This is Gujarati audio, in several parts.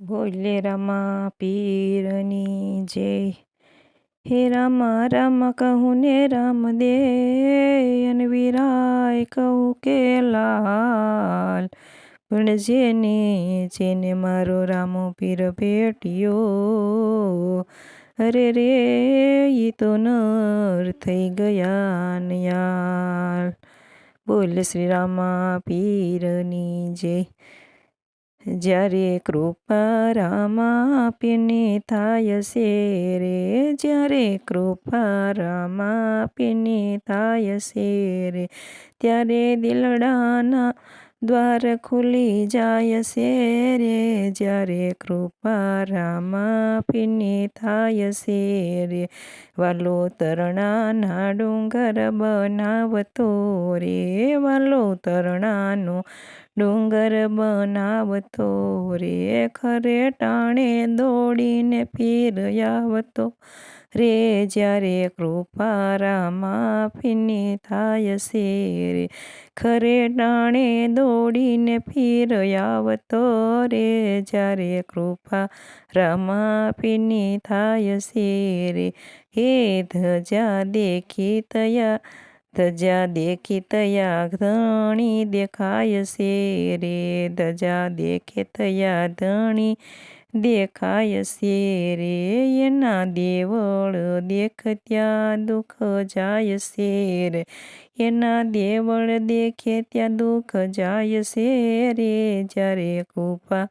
બોલે રામા પીરની જય હે રામા, રામ કહું ને રામ દે અનવીરાય કહું કે લાલ. પણ જેને જેને મારો રામો પીર ભેટ્યો, અરે રે, ઈ તો નર થઈ ગયા યાર. બોલ શ્રી રામા પીરની જય જ્યારે કૃપા રામા આપીને થાય છે રે જ્યારે કૃપા રામા આપીને થાય છે રે ત્યારે દિલડાના દ્વાર ખુલી જાય છે રે જ્યારે કૃપા રામા આપીને થાય છે રે વાલો તરણાના ડુંગર બનાવતો રે, વાલો તરણાનો ડુંગર બનાવતો, રે ખરે ટાણે દોડીને ફેરયાવતો રે જ્યારે કૃપા રામા ફીની થાય છે, રે ખરે ટાણે દોડીને ફેરયાવતો રે જ્યારે કૃપા રામા ફીની થાય છે, રે હે ધજા દેખી તયા ધજા દેખી તયા ધણી દેખાય છે રે ધજા દેખે તયા ધણી દેખાય છે રે એના દેવળ દેખત્યા દુઃખ જાય છે રે એના દેવળ દેખે ત્યાં દુઃખ જાય છે રે જ્યારે કૃપા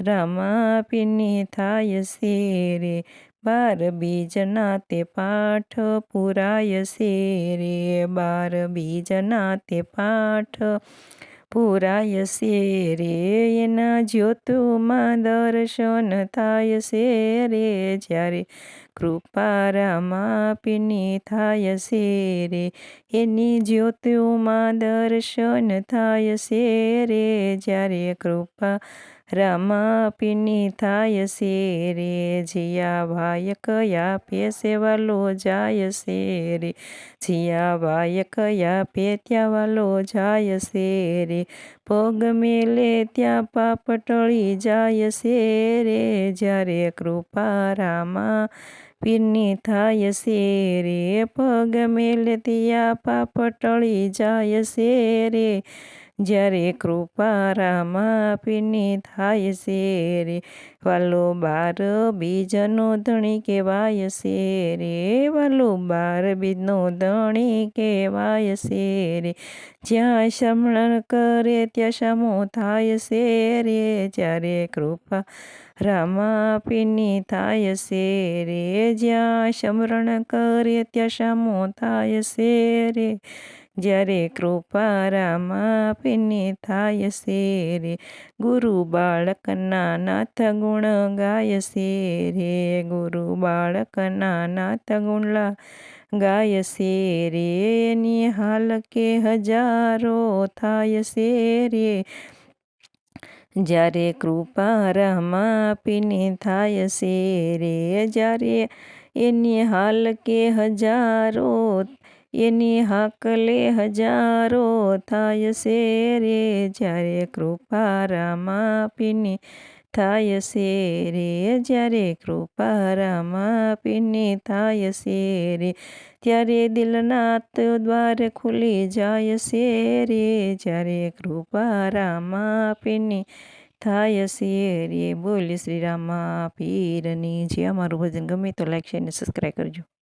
રામા પીની થાય છે રે બાર બીજના તે પાઠ પુરાય છે રે બાર બીજના તે પાઠ પુરાય છે રે એના જ્યોતુમાં દર્શન થાય છે રે જ્યારે કૃપા રામા પીની થાય છે રે. એની જ્યોતિમાં દર્શન થાય છે રે. જ્યારે કૃપા રામા પીની થાય છે રે. જીયા ભાઈ કયા પે સેવાલો જાય છે રે. જીયા ભાઈ કયા પે ત્યાં વાલો જાય છે રે. પગ મેલે ત્યાં પાપ ટળી જાય છે રે. જ્યારે કૃપા રામા પીરની થાય છે રે પગ મેલે તિયા પાપ ટળી જાય છે રે જ્યારે કૃપા રામા પીની થાય છે રે વાલો બાર બીજનો ધણી કહેવાય છે રે. વાલો બાર બીજનો ધણી કહેવાય છે રે. જ્યાં શમણ કરે ત્યાં શામો થાય છે રે. જ્યારે કૃપા રામા પીની થાય છે રે. જ્યાં સમરણ કરે ત્યાં શામો થાય છે રે. જ્યારે કૃપા રામા પીની થાય છે રે. ગુરુ બાળકના નાથ ગુણ ગાય છે રે ગુરુ બાળકના નાથ ગુણલા ગાય છે રે નિહાલ હાલ કે હજારો થાય છે રે જ્યારે કૃપા રહમા પીને થાય છે રે જ્યારે એની હાલ કે હજારો એની હાકલે હજારો થાય છે રે જ્યારે કૃપા રામા પીને થાય છે રે જ્યારે કૃપા રામા થાય છે રે ત્યારે દિલના દ્વાર ખુલી જાય છે રે જ્યારે કૃપા રામા થાય છે રે બોલ શ્રી રામા પીરની જે અમારું ભજન ગમે તો લાઈક શેર અને સબસ્ક્રાઈબ કરજો